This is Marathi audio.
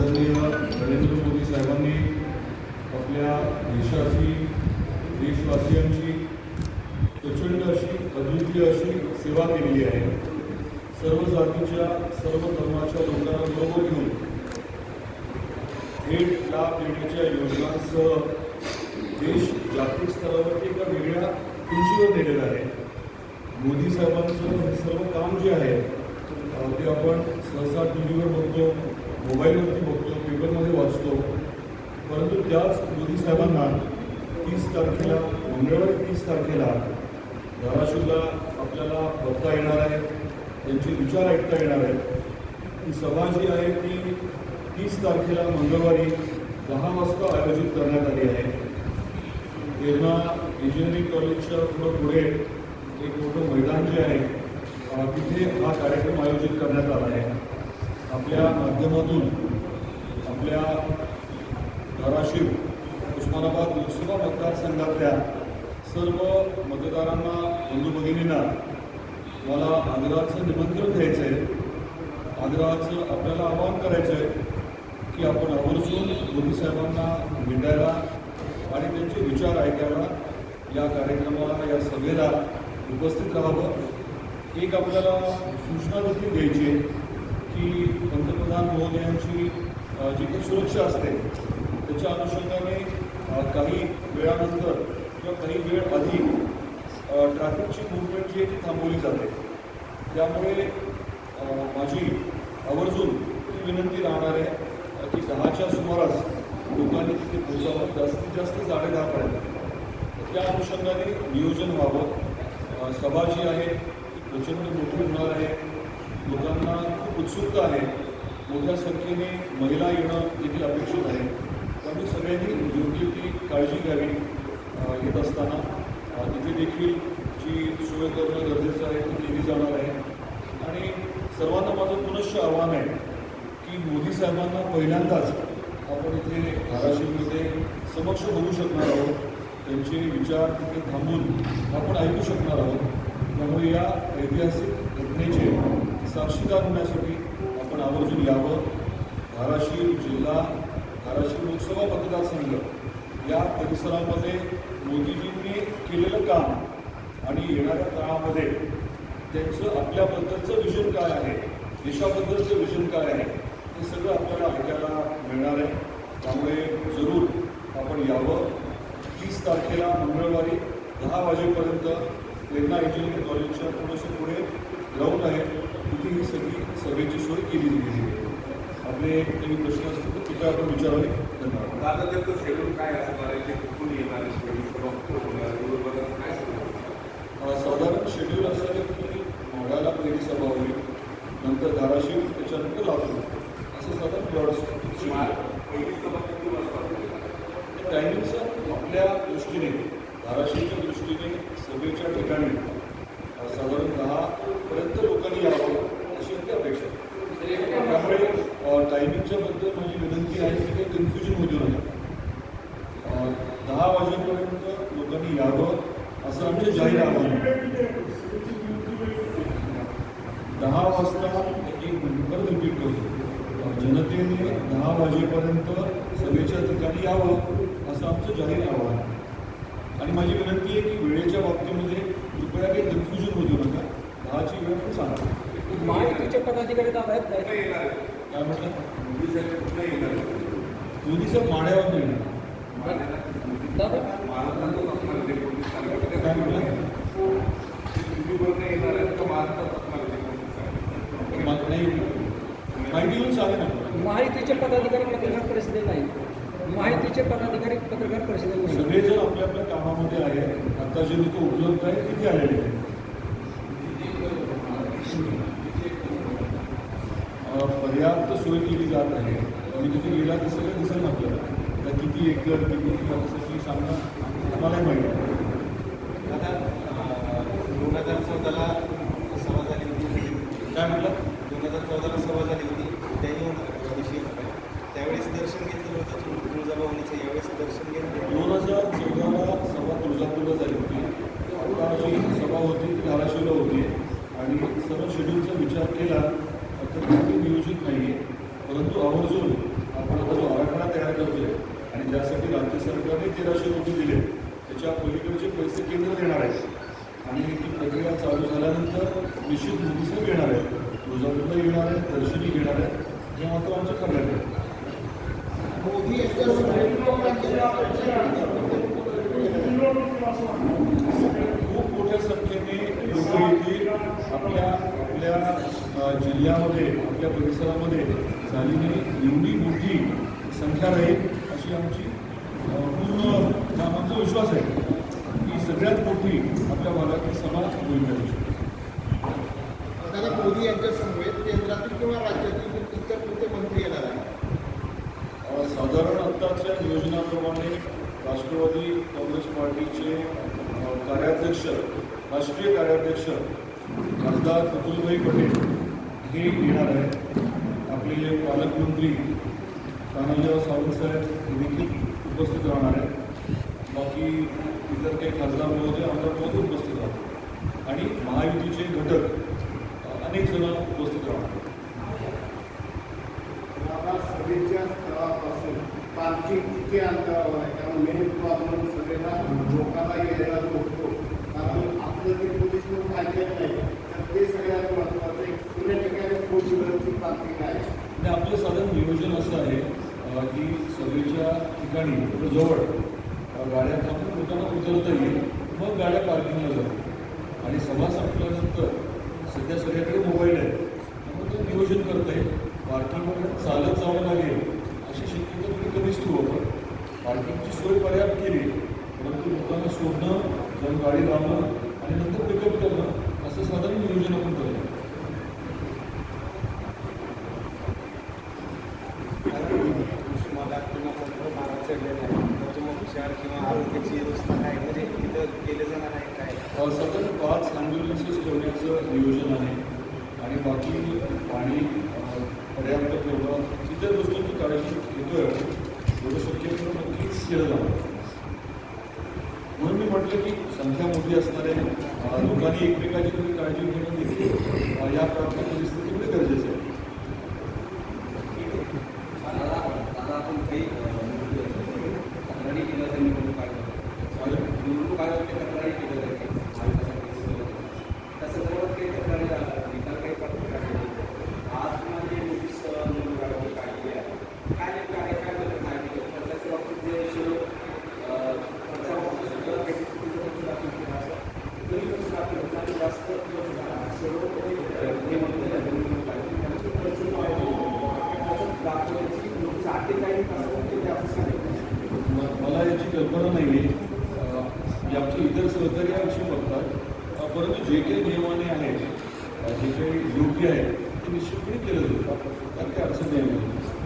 आदरणीय नरेंद्र मोदी साहेबांनी आपल्या देशाची देशवासियांची प्रचंड अशी अद्वितीय अशी सेवा केलेली आहे. सर्व जातीच्या सर्व धर्माच्या लोकांना बरोबर घेऊन थेट लाभ देण्याच्या योजनांसह देश जागतिक स्तरावरती एका वेगळ्या उंचीवर नेलेला आहे. मोदी साहेबांचं हे सर्व काम जे आहे ते आपण सहसा टी व्हीवर बघतो मोबाईलवरती पेपरमध्ये वाचतो. परंतु त्याच मोदी साहेबांना तीस तारखेला मंगळवारी तीस तारखेला धाराशिवला आपल्याला बघता येणार आहे त्यांचे विचार ऐकता येणार आहेत. ही सभा जी आहे ती तीस तारखेला मंगळवारी दहा वाजता आयोजित करण्यात आली आहे. तेव्हा इंजिनिअरिंग कॉलेजच्या थोडं पुढे एक मोठं मैदान जे आहे तिथे हा कार्यक्रम आयोजित करण्यात आला आहे. आपल्या माध्यमातून आपल्या धाराशिव उस्मानाबाद लोकसभा मतदारसंघातल्या सर्व मतदारांना बंधू भगिनींना मला आग्रहाचं निमंत्रण द्यायचं आहे आग्रहाचं आपल्याला आवाहन करायचं आहे की आपण आवर्जून मोदी साहेबांना भेटायला आणि त्यांचे विचार ऐकायला या कार्यक्रमाला या सभेला उपस्थित राहावं. एक आपल्याला सूचना देखील द्यायची आहे की पंतप्रधान महोदयांची जी काही सुरक्षा असते त्याच्या अनुषंगाने काही वेळानंतर किंवा काही वेळ आधी ट्रॅफिकची मुवमेंट जी आहे ती थांबवली जाते. त्यामुळे माझी आवर्जून ही विनंती राहणार आहे की दहाच्या सुमारास लोकांनी तिथे पोहोचावं. जास्तीत जास्त साडेदहापर्यंत. त्या अनुषंगाने नियोजन व्हावं. सभा जी आहे ती प्रचंड मोठी होणार आहे. लोकांना खूप उत्सुकता आहे. मोठ्या संख्येने महिला येणं देखील अपेक्षित आहे. त्यामुळे सगळ्यांनी योग्य ती काळजी घ्यावी येत असताना. तिथे देखील जी सोय करणं गरजेचं आहे ती केली जाणार आहे. आणि सर्वांना माझं पुनश्च आव्हान आहे की मोदी साहेबांना पहिल्यांदाच आपण इथे धाराशिवमध्ये समक्ष बघू शकणार आहोत. त्यांचे विचार तिथे थांबून आपण ऐकू शकणार आहोत. त्यामुळे या ऐतिहासिक घटनेचे साक्षीदार होण्यासाठी आपण आवर्जून यावं. धाराशिव जिल्हा धाराशिव लोकसभा मतदारसंघ या परिसरामध्ये मोदीजींनी केलेलं काम आणि येणाऱ्या काळामध्ये त्यांचं आपल्याबद्दलचं विजन काय आहे देशाबद्दलचं विजन काय आहे हे सगळं आपल्याला ऐकायला मिळणार आहे. त्यामुळे जरूर आपण यावं. तीस तारखेला मंगळवारी दहा वाजेपर्यंत प्रेरणा इंजिनिअरिंग कॉलेजच्या थोडंसं पुढे ग्राउंड आहे. तिथे ही सगळी सभेची सोय केली गेलेली आहे आपले काही प्रश्न असतील तर तिथे आपण विचारावे धन्यवाद दादा त्याचं शेड्यूल काय असणार आहे ते कुठून येणार आहे साधारण शेड्यूल असं आहे की माढाला पहिली सभा होईल नंतर धाराशिव त्याच्यानंतर लातूर असं साधारण असतो पहिली सभा किती वाजता होईल? टायमिंगचं आपल्या दृष्टीने धाराशिवच्या दृष्टीने दहा वाजता एक परत रिपीट करतो जनतेने दहा वाजेपर्यंत सभेच्या ठिकाणी यावं असं आमचं जाहीर आव्हान आहे. आणि माझी विनंती आहे की वेळेच्या बाबतीमध्ये कृपया काही कन्फ्युजन होऊ देऊ नका दहाची वेळ पण सांगा महायुतीचे पदाधिकारी दादा आहेत? काय म्हटलं मोदी साहेब कुठे येणार आहे? मोदीचं माड्यावर येणार? दादा. काय म्हटलं ते दिल्लीवरनं येणार आहे का महाराष्ट्रात असणार आहे ते पोलीस तालुक्यात? मा- नाही माहिती घेऊन सांगा ना महायुतीचे पदाधिकारी पत्रकार परिषदेत नाहीत. महायुतीचे पदाधिकारी पत्रकार परिषदेत नाही सगळेजण आपल्या आपल्या कामामध्ये आहे आता जे लोक उपलब्ध आहेत आलेले आहेत? अ, पर्याप्त सोय केली जात आहे. आणि तिथे गेला तर सगळं दिसेल आपल्याला. आता किती एकर किती सांगणं आम्हालाही माहिती आहे आता दोन हजार चौदाला सभा झाली होती. काय म्हटलं? दोन हजार चौदाला सभा झाली होती. त्यावेळेस दर्शन घेतलं होतं तुळजाभवानीचं यावेळेस दर्शन घेतलं. दोन हजार चौदाला सभा तुळजापूरला झाली होती. आता सभा होती धाराशिवला होती. आणि सर्व शेड्यूलचा विचार केला तर काही नियोजित नाही आहे परंतु आवर्जून आपण आता जो आराखडा तयार करतोय आणि ज्यासाठी राज्य सरकारने तेराशे कोटी दिले त्याच्या पलीकडचे पैसे केंद्र देणार आहे आणि ती प्रक्रिया चालू झाल्यानंतर निश्चित मोदीसाहेब येणार आहे तुळजापूरला येणार आहे दर्शनी घेणार आहे हे मात्र आमचं ठरलेलं आहे. खूप मोठ्या संख्येने लोक येतील. आपल्या आपल्या जिल्ह्यामध्ये आपल्या परिसरामध्ये झालेली एवढी मोठी संख्या राहील अशी आमची पूर्ण आमचा विश्वास आहे की सगळ्यात मोठी आपल्या भागातील समाज होईल मोदी यांच्या समवेत केंद्रातील किंवा राज्यातील इतर कोणते मंत्री येणार आहे अ, साधारण आत्ताच्या नियोजनाप्रमाणे राष्ट्रवादी काँग्रेस पार्टीचे कार्याध्यक्ष राष्ट्रीय कार्याध्यक्ष खासदार अतुलभाई पटेल हे येणार आहेत. आपले पालकमंत्री तानाजीराव सावंतसाहेब हे देखील उपस्थित राहणार आहेत. बाकी इतर काही खासदार महोदय आमदार महोदय उपस्थित राहतात आणि महायुतीचे घटक अनेक जण उपस्थित राहणार आहेत. सभेच्या स्थळापासून पार्किंग किती अंतरावर आहे? कारण मेन प्रॉब्लेम सगळ्यांना लोकांना यायला होतो कारण आपलं ते पोलीस लोक ऐकत नाही तर ते सगळ्यात महत्त्वाचं आहे. पुण्या ठिकाणी फोर पार्किंग आहे. आणि आपलं साधारण नियोजन असं आहे की सभेच्या ठिकाणी जवळ गाड्या थांबून लोकांना उतरता येईल मग गाड्या पार्किंगला जातात आणि सभा संपल्यानंतर सध्या सगळ्याकडे मोबाईल आहे त्यामुळे ते नियोजन करता येईल. पार्किंगवर चालत जावं लागेल अशी शक्यता थोडी कमीच ठेवू आपण पार्किंगची सोय पर्याप्त केली. परंतु लोकांना सोडणं जाऊन गाडी लावणं आणि नंतर पिकअप करणं असं साधारण नियोजन आपण करतो उस्मानाबाद किंवा कोणतं महाराज किंवा आरोग्याची व्यवस्था काय म्हणजे तिथं केलं जाणार आहे काय अ, साधारण पाच ॲम्ब्युलन्सेस ठेवण्याचं नियोजन आहे. आणि बाकी पाणी अ, पर्याप्त ठेवणं इतर गोष्टींची काळजी केलं जाणार म्हणून मी म्हटलं की संख्या मोठी असणाऱ्या लोकांनी एकमेकाची तुम्ही काळजी घेणं देखील या प्रकारच्या परिस्थितीमध्ये गरजेचं आहे तक्रारी केल्या त्यांनी निवडणूक आयोगात निवडणूक आयोगाने तक्रारी केल्या मला याची कल्पना नाही आहे जे आमचे इतर सहकारी या बघतात. परंतु जे काही नियमाने आहेत जे काही योग्य आहे ते निश्चितपणे केलं जातं कारण काही अडचण नाही आहे.